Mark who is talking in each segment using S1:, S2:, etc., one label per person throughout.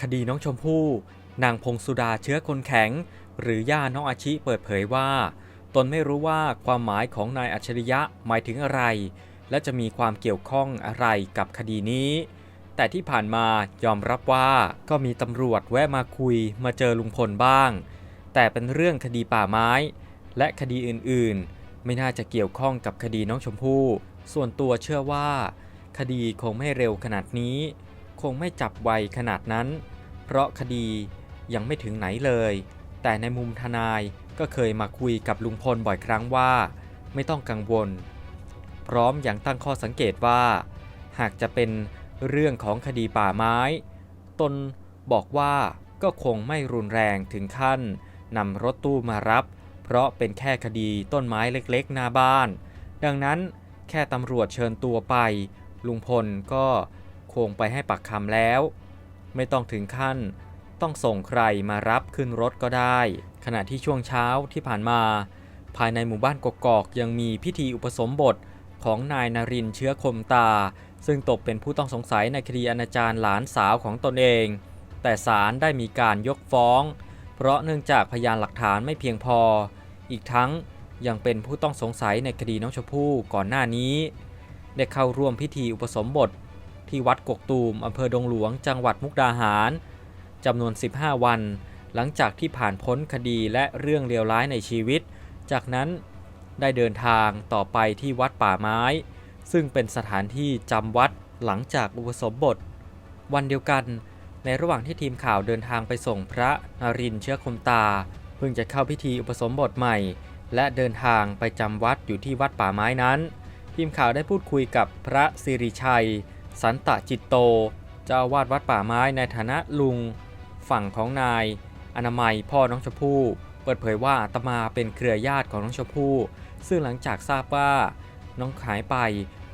S1: คดีน้องชมพู่ นางพงสุดาเชื้อคนแข็ง หรือย่าน้องอาชิเปิดเผยว่า ตนไม่รู้ว่าความหมายของนายอัจฉริยะหมายถึงอะไร และจะมีความเกี่ยวข้องอะไรกับคดีนี้ แต่ที่ผ่านมายอมรับว่าก็มีตำรวจแวะมาคุยมาเจอลุงพลบ้าง แต่เป็นเรื่องคดีป่าไม้ และคดีอื่นๆ ไม่น่าจะเกี่ยวข้องกับคดีน้องชมพู่ ส่วนตัวเชื่อว่า คดีคงไม่เร็วขนาดนี้ คงไม่จับไวขนาดนั้น เพราะคดียังไม่ถึงไหนเลย แต่ในมุมทนายก็เคยมาคุยกับลุงพลบ่อยครั้งว่า ไม่ต้องกังวล พร้อมอย่างตั้งข้อสังเกตว่า หากจะเป็นเรื่องของคดีป่าไม้ ตนบอกว่าก็คงไม่รุนแรงถึงขั้นนำรถตู้มารับ เพราะเป็นแค่คดีต้นไม้เล็กๆหน้าบ้าน ดังนั้นแค่ตำรวจเชิญตัวไป ลุงพลก็ คงไปให้ปักคำแล้ว ไม่ต้องถึงขั้น ต้องส่งใครมารับขึ้นรถก็ได้ ขณะที่ช่วงเช้าที่ผ่านมา ภายในหมู่บ้านกกอกยังมีพิธีอุปสมบทของนายนารินเชื้อคมตา ซึ่งตกเป็นผู้ต้องสงสัยในคดีอนาจารหลานสาวของตนเอง แต่ศาลได้มีการยกฟ้อง เพราะเนื่องจากพยานหลักฐานไม่เพียงพอ อีกทั้งยังเป็นผู้ต้องสงสัยในคดีน้องชมพู่ก่อนหน้านี้ ได้เข้าร่วมพิธีอุปสมบท ที่วัดกกตูมอำเภอดงหลวงจังหวัดมุกดาหารจำนวน 15 วัน หลังจากที่ผ่านพ้นคดีและเรื่องเลวร้ายในชีวิต จากนั้นได้เดินทางต่อไปที่วัดป่าไม้ ซึ่งเป็นสถานที่จำวัดหลังจากอุปสมบท วันเดียวกัน ในระหว่างที่ทีมข่าวเดินทางไปส่งพระนรินเชื้อคมตา เพิ่งจะเข้าพิธีอุปสมบทใหม่ และเดินทางไปจำวัดอยู่ที่วัดป่าไม้นั้น ทีมข่าวได้พูดคุยกับพระสิริชัย สันตะจิตโต เจ้าวาดวัดป่าไม้ในฐานะลุง ฝั่งของนาย อนามัยพ่อน้องชมพู่ เปิดเผยว่าอาตมาเป็นเครือญาติของน้องชมพู่ ซึ่งหลังจากทราบว่า น้องหายไป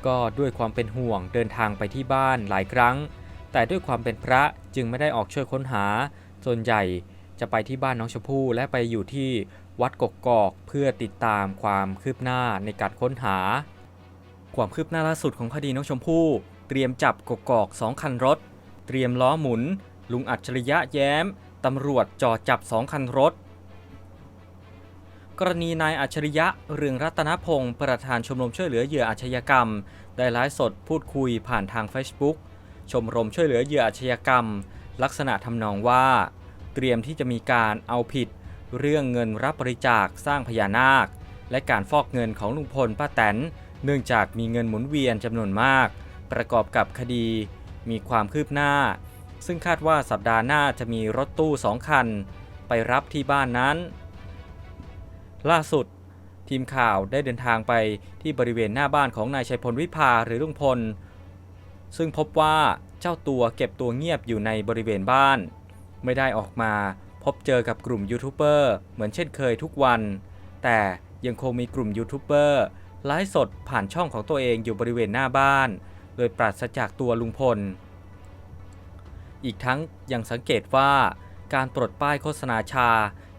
S1: ก็ด้วยความเป็นห่วงเดินทางไปที่บ้านหลายครั้ง แต่ด้วยความเป็นพระจึงไม่ได้ออกช่วยค้นหา ส่วนใหญ่จะไปที่บ้านน้องชมพู่และไปอยู่ที่วัดกกกอกเพื่อติดตามความคืบหน้าในการค้นหา ความคืบหน้าล่าสุดของคดีน้องชมพู่ เตรียมจับกกอกสองคันรถ เตรียมล้อหมุน ลุงอัจฉริยะแย้ม ตำรวจจ่อจับสองคันรถ กรณีนายอัจฉริยะเรืองรัตนพงศ์ประธานชมรมช่วยเหลือเหยื่ออาชญากรรม ได้ไลฟ์สดพูดคุยผ่านทาง Facebook ชมรมช่วยเหลือเหยื่ออาชญากรรม ลักษณะทำนองว่า เตรียมที่จะมีการเอาผิด เรื่องเงินรับบริจาคสร้างพญานาค และการฟอกเงินของลุงพลป้าแตน เนื่องจากมีเงินหมุนเวียนจำนวนมาก ประกอบกับคดีมีความคืบหน้า ซึ่งคาดว่าสัปดาห์หน้าจะมีรถตู้สองคัน ไปรับที่บ้านนั้น ล่าสุด ทีมข่าวได้เดินทางไปที่บริเวณหน้าบ้านของนายชัยพลวิภาหรือลุงพล ซึ่งพบว่าเจ้าตัวเก็บตัวเงียบอยู่ในบริเวณบ้าน ไม่ได้ออกมาพบเจอกับกลุ่มยูทูบเบอร์เหมือนเช่นเคยทุกวัน แต่ยังคงมีกลุ่มยูทูบเบอร์ไลฟ์สดผ่านช่องของตัวเองอยู่บริเวณหน้าบ้าน โดยปราศจากตัวลุงพล อีกทั้งยังสังเกตว่าการปลดป้ายโฆษณาชา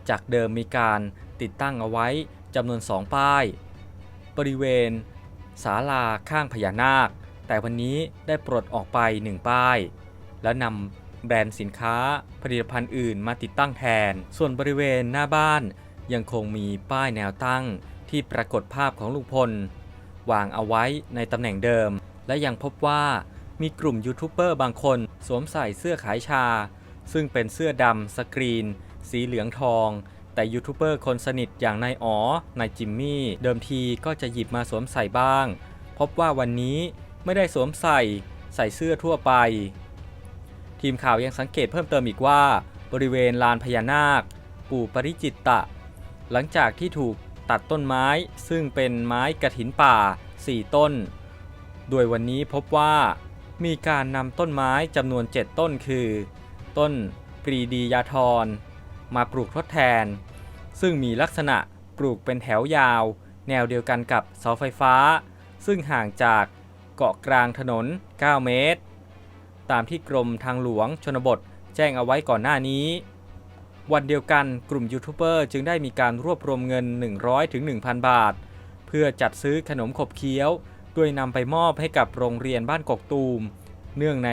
S1: จากเดิมมีการติดตั้งเอาไว้จำนวน2ป้าย บริเวณศาลาข้างพญานาค แต่วันนี้ได้ปลดออกไป1ป้าย แล้วนำแบรนด์สินค้าผลิตภัณฑ์อื่นมาติดตั้งแทน ส่วนบริเวณหน้าบ้านยังคงมีป้ายแนวตั้งที่ปรากฏภาพของลุงพล วางเอาไว้ในตำแหน่งเดิม และยังพบว่ามีกลุ่มยูทูบเบอร์บางคนสวมใส่เสื้อขายชา ซึ่งเป็นเสื้อดำสกรีน สีเหลืองทอง แต่ยูทูบเบอร์คนสนิทอย่างนายอ๋อนายจิมมี่ เดิมทีก็จะหยิบมาสวมใส่บ้าง พบว่าวันนี้ไม่ได้สวมใส่ใส่เสื้อทั่วไป ทีมข่าวยังสังเกตเพิ่มเติมอีกว่า บริเวณลานพญานาค ปู่ปริจิตตะ หลังจากที่ถูกตัดต้นไม้ซึ่งเป็นไม้กระถินป่า 4 ต้น โดยวันนี้พบว่ามีการนำต้นไม้จำนวน 7 ต้นคือ ต้นปรีดียาทร มาปลูกทดแทน ซึ่งมีลักษณะปลูกเป็นแถวยาว แนวเดียวกันกับเสาไฟฟ้า ซึ่งห่างจากเกาะกลางถนน 9 เมตร ตามที่กรมทางหลวงชนบทแจ้งเอาไว้ก่อนหน้านี้ วันเดียวกันกลุ่มยูทูบเบอร์จึงได้มีการรวบรวมเงิน 100ถึง1,000 บาท เพื่อจัดซื้อขนมขบเคี้ยว โดยนำไปมอบให้กับโรงเรียนบ้านกกตูม เนื่องใน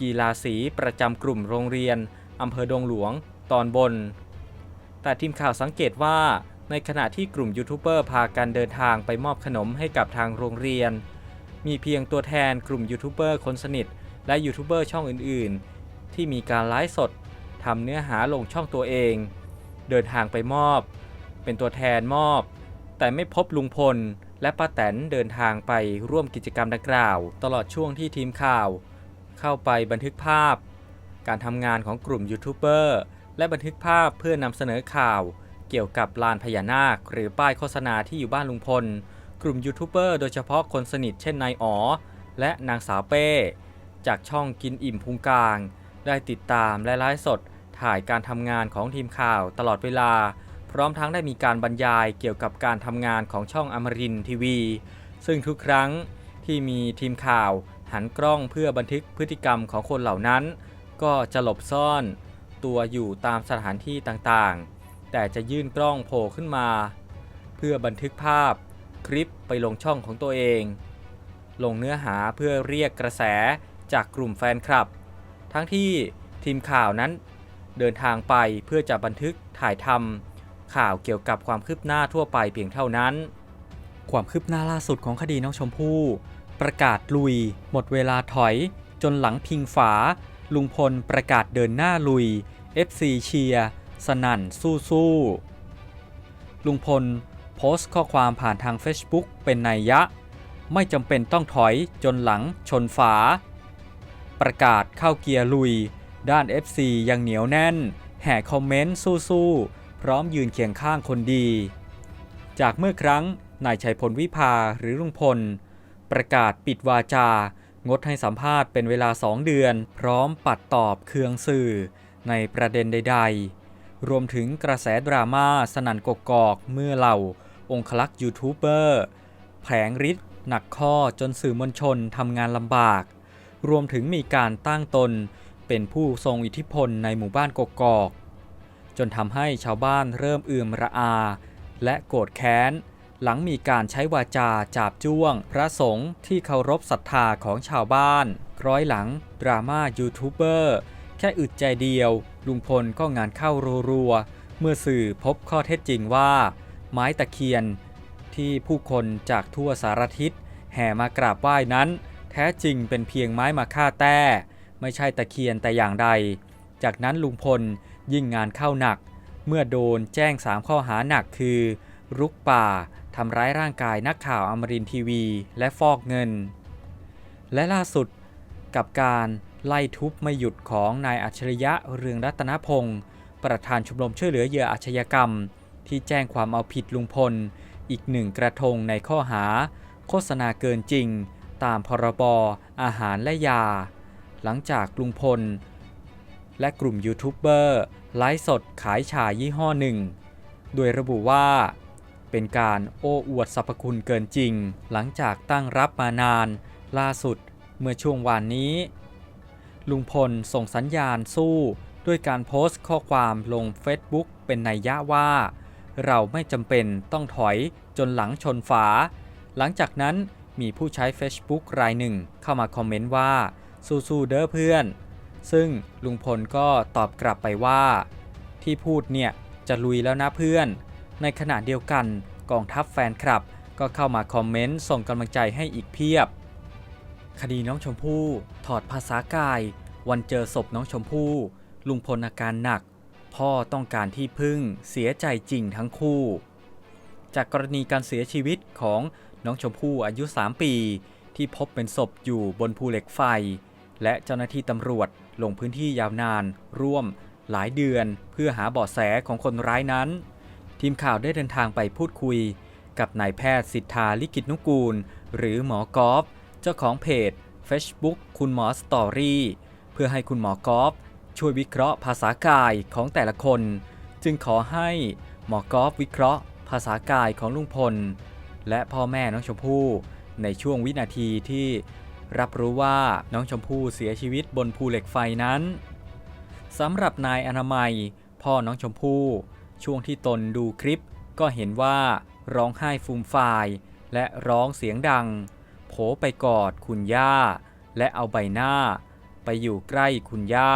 S1: กีฬาสีประจำกลุ่มโรงเรียนอำเภอดงหลวงตอนบน แต่ทีมข่าวสังเกตว่าในขณะที่กลุ่มยูทูบเบอร์พากันเดินทางไปมอบขนมให้กับทางโรงเรียน มีเพียงตัวแทนกลุ่มยูทูบเบอร์คนสนิท และยูทูบเบอร์ช่องอื่นๆ ที่มีการไลฟ์สดทำเนื้อหาลงช่องตัวเอง เดินทางไปมอบ เป็นตัวแทนมอบ แต่ไม่พบลุงพล และป้าแตนเดินทางไปร่วมกิจกรรมดังกล่าว ตลอดช่วงที่ทีมข่าว เข้าไปบันทึกภาพ การทำงานของกลุ่มยูทูบเบอร์และบันทึกภาพเพื่อนำเสนอข่าว เกี่ยวกับลานพญานาค หรือป้ายโฆษณาที่อยู่บ้านลุงพล กลุ่มยูทูบเบอร์โดยเฉพาะคนสนิทเช่นนายอ๋อและนางสาวเป้ จากช่องกินอิ่มพุงกลาง ได้ติดตามและไลฟ์สดถ่ายการทำงานของทีมข่าวตลอดเวลา พร้อมทั้งได้มีการบรรยายเกี่ยวกับการทำงานของช่องอมรินทีวี ซึ่งทุกครั้งที่มีทีมข่าวหันกล้องเพื่อบันทึกพฤติกรรมของคนเหล่านั้น ก็จะหลบซ่อนตัวอยู่ตามสถานที่ต่างๆ แต่จะยื่นกล้องโผล่ขึ้นมา เพื่อบันทึกภาพคลิปไปลงช่องของตัวเอง ลงเนื้อหาเพื่อเรียกกระแสจากกลุ่มแฟนคลับ ทั้งที่ทีมข่าวนั้นเดินทางไปเพื่อจะบันทึกถ่ายทำ ข่าวเกี่ยวกับความคืบหน้าทั่วไปเพียงเท่านั้น ความคืบหน้าล่าสุดของคดีน้องชมพู่ประกาศลุย หมดเวลาถอย จนหลังพิงฝา ลุงพลประกาศเดินหน้าลุย FC เชียร์สนั่นสู้สู้ลุงพลโพสต์ข้อความผ่านทาง Facebook เป็นนัยยะ ไม่จำเป็นต้องถอยจนหลังชนฝา ประกาศเข้าเกียร์ลุย ด้าน FC ยังเหนียวแน่น แห่คอมเมนต์สู้ๆ พร้อมยืนเคียงข้างคนดี จากเมื่อครั้งนายชัยพลวิภาหรือลุงพล ประกาศปิดวาจา งดให้สัมภาษณ์เป็นเวลา2เดือน พร้อมปัดตอบเคืองสื่อในประเด็นใด ๆ รวมถึงกระแสดราม่าสนั่นกกอกเมื่อเหล่า องคลักษ์ยูทูบเบอร์แผลงฤทธิ์หนักข้อจนสื่อมวลชนทำงานลำบาก รวมถึงมีการตั้งตนเป็นผู้ทรงอิทธิพลในหมู่บ้านกกอก จนทำให้ชาวบ้านเริ่มเอื่อมระอา และโกรธแค้น หลังมีการใช้วาจาจาบจ้วง พระสงฆ์ที่เคารพศรัทธาของชาวบ้านคล้อยหลัง ดราม่ายูทูบเบอร์แค่อึดใจเดียว ลุงพลก็งานเข้ารัวๆ เมื่อสื่อพบข้อเท็จจริงว่า ไม้ตะเคียน ที่ผู้คนจากทั่วสารทิศ แห่มากราบไหว้นั้น แท้จริงเป็นเพียงไม้มาฆ่าแต้ ไม่ใช่ตะเคียนแต่อย่างใด จากนั้นลุงพล ยิ่งงานเข้าหนัก เมื่อโดนแจ้ง 3 ข้อหาหนักคือ รุกป่าทำร้ายร่างกายนักข่าวอมรินทีวี และฟอกเงิน และล่าสุดกับการไล่ทุบไม่หยุดของนายอัจฉริยะเรืองรัตนพงศ์ประธานชมรมช่วยเหลือเหยื่ออาชญากรรม ที่แจ้งความเอาผิดลุงพล อีกหนึ่งกระทงในข้อหา โฆษณาเกินจริง ตามพรบอาหารและยา หลังจากลุงพล และกลุ่มยูทูบเบอร์ไลฟ์สดขายชายี่ห้อหนึ่ง โดยระบุว่า เป็นการโอ้อวดสรรพคุณเกินจริง หลังจากตั้งรับมานาน ล่าสุดเมื่อช่วงวานนี้ ลุงพลส่งสัญญาณสู้ด้วยการโพสต์ข้อความลง Facebook เป็นนัยยะว่า เราไม่จำเป็นต้องถอยจนหลังชนฝา หลังจากนั้นมีผู้ใช้ Facebook รายหนึ่งเข้ามาคอมเมนต์ว่า สู้ๆเด้อเพื่อน ซึ่งลุงพลก็ตอบกลับไปว่า ที่พูดเนี่ยจะลุยแล้วนะเพื่อน ในขณะเดียวกันกองทัพแฟนคลับ ก็เข้ามาคอมเมนต์ส่งกำลังใจให้อีกเพียบ คดีน้องชมพู่ถอดภาษากาย วันเจอศพน้องชมพู่ ลุงพลอาการหนัก พ่อต้องการที่พึ่งเสียใจจริงทั้งคู่ จากกรณีการเสียชีวิตของน้องชมพู่อายุ 3 ปี ที่พบเป็นศพอยู่บนภูเหล็กไฟ และเจ้าหน้าที่ตำรวจลงพื้นที่ยาวนาน ร่วมหลายเดือนเพื่อหาเบาะแสของคนร้ายนั้น ทีมข่าวได้เดินทางไปพูดคุย กับนายแพทย์สิทธาลิกิตนุกูล หรือหมอกอฟเจ้าของเพจ Facebook คุณหมอสตอรี่เพื่อให้คุณหมอกอฟช่วยวิเคราะห์ภาษากายของแต่ละคน จึงขอให้หมอกอฟวิเคราะห์ ภาษากายของลุงพล และพ่อแม่น้องชมพู่ในช่วงวินาทีที่ รับรู้ว่าน้องชมพู่เสียชีวิตบนภูเหล็กไฟนั้นสำหรับนายอนามัย พ่อน้องชมพู่ช่วงที่ตนดูคลิป ก็เห็นว่าร้องไห้ฟูมฟายและร้องเสียงดัง โผไปกอดคุณย่า และเอาใบหน้า ไปอยู่ใกล้คุณย่า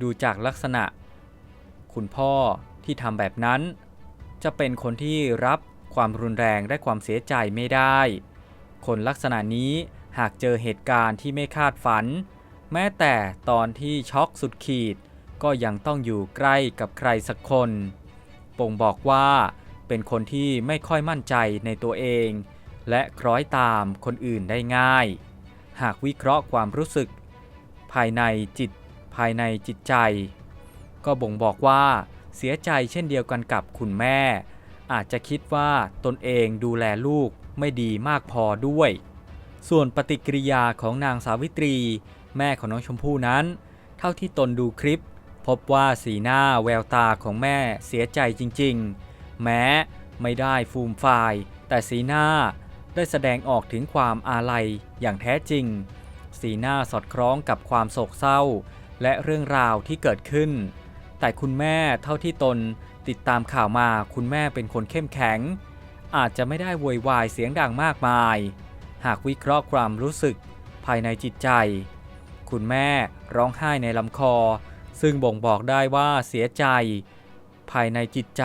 S1: ดูจากลักษณะ คุณพ่อที่ทำแบบนั้น จะเป็นคนที่รับความรุนแรงและความเสียใจไม่ได้ คนลักษณะนี้ หากเจอเหตุการณ์ที่ไม่คาดฝัน แม้แต่ตอนที่ช็อกสุดขีด ก็ยังต้องอยู่ใกล้กับใครสักคนป่งบอกว่าเป็นคนที่ไม่ค่อยมั่นใจในตัวเอง และคล้อยตามคนอื่นได้ง่าย หากวิเคราะห์ความรู้สึก ภายในจิต ภายในจิตใจ ก็บ่งบอกว่าเสียใจเช่นเดียวกันกับคุณแม่ อาจจะคิดว่าตนเองดูแลลูกไม่ดีมากพอด้วย ส่วนปฏิกิริยาของนางสาวิตรี แม่ของน้องชมพู่นั้น เท่าที่ตนดูคลิป พบว่าสีหน้าแววตาของแม่เสียใจจริงๆ แม้ไม่ได้ฟูมฟายแต่สีหน้าได้แสดงออกถึงความอาลัยอย่างแท้จริง สีหน้าสอดคล้องกับความโศกเศร้า และเรื่องราวที่เกิดขึ้น แต่คุณแม่เท่าที่ตนติดตามข่าวมาคุณแม่เป็นคนเข้มแข็ง อาจจะไม่ได้โวยวายเสียงดังมากมาย หากวิเคราะห์ความรู้สึกภายในจิตใจ คุณแม่ร้องไห้ในลำคอ ซึ่งบ่งบอกได้ว่าเสียใจ ภายในจิตใจ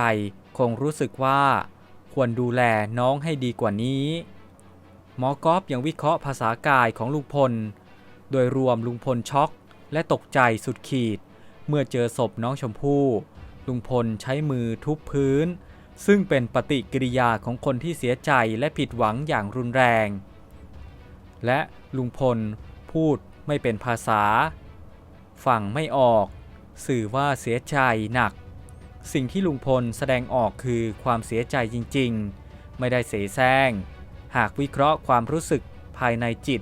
S1: คงรู้สึกว่า ควรดูแลน้องให้ดีกว่านี้ หมอกอฟยังวิเคราะห์ภาษากายของลุงพล โดยรวมลุงพลช็อกและตกใจสุดขีด เมื่อเจอศพน้องชมพู่ลุงพลใช้มือทุบพื้น ซึ่งเป็นปฏิกิริยาของคนที่เสียใจและผิดหวังอย่างรุนแรง และลุงพลพูดไม่เป็นภาษา ฟังไม่ออก สื่อว่าเสียใจหนัก สิ่งที่ลุงพลแสดงออกคือความเสียใจจริงๆ ไม่ได้เสแสร้ง หากวิเคราะห์ความรู้สึกภายในจิต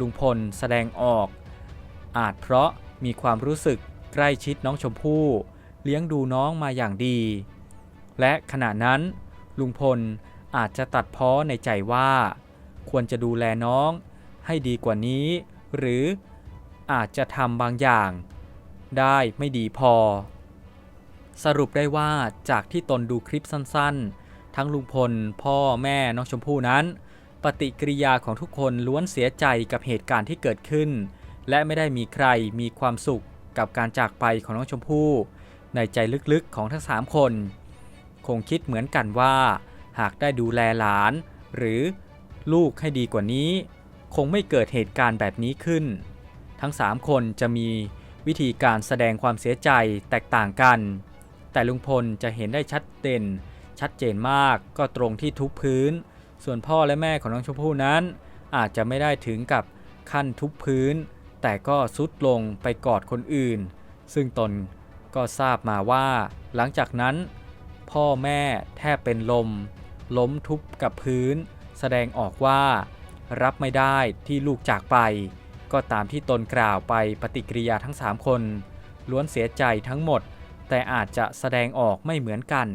S1: ลุงพลแสดงออก อาจเพราะมีความรู้สึกใกล้ชิดน้องชมพู่เลี้ยงดูน้องมาอย่างดี และขณะนั้นลุงพลอาจจะตัดพ้อในใจว่า ควรจะดูแลน้องให้ดีกว่านี้ หรืออาจจะทำบางอย่าง ได้ไม่ดีพอ สรุปได้ว่าจากที่ตนดูคลิปสั้นๆ ทั้งลุงพล พ่อแม่น้องชมพู่นั้น ปฏิกิริยาของทุกคนล้วนเสียใจกับเหตุการณ์ที่เกิดขึ้น และไม่ได้มีใครมีความสุขกับการจากไปของน้องชมพู่ ในใจลึกๆของทั้ง3คน คงคิดเหมือนกันว่า หากได้ดูแลหลาน หรือ ลูกให้ดีกว่านี้ คงไม่เกิดเหตุการณ์แบบนี้ขึ้น ทั้ง 3 คนจะมีวิธีการแสดงความเสียใจแตกต่างกัน แต่ลุงพลจะเห็นได้ชัดเด่นชัดเจนมากก็ตรงที่ทุบพื้น ส่วนพ่อและแม่ของน้องชมพู่นั้น อาจจะไม่ได้ถึงกับขั้นทุบพื้น แต่ก็ซุดลงไปกอดคนอื่น ซึ่งตนก็ทราบมาว่า หลังจากนั้น พ่อแม่แทบเป็นลม ล้มทุบกับพื้น แสดงออกว่า รับไม่ได้ที่ลูกจากไป ก็ตามที่ตนกล่าวไปปฏิกิริยาทั้ง 3 คน ล้วนเสียใจทั้งหมด แต่อาจจะแสดงออกไม่เหมือนกัน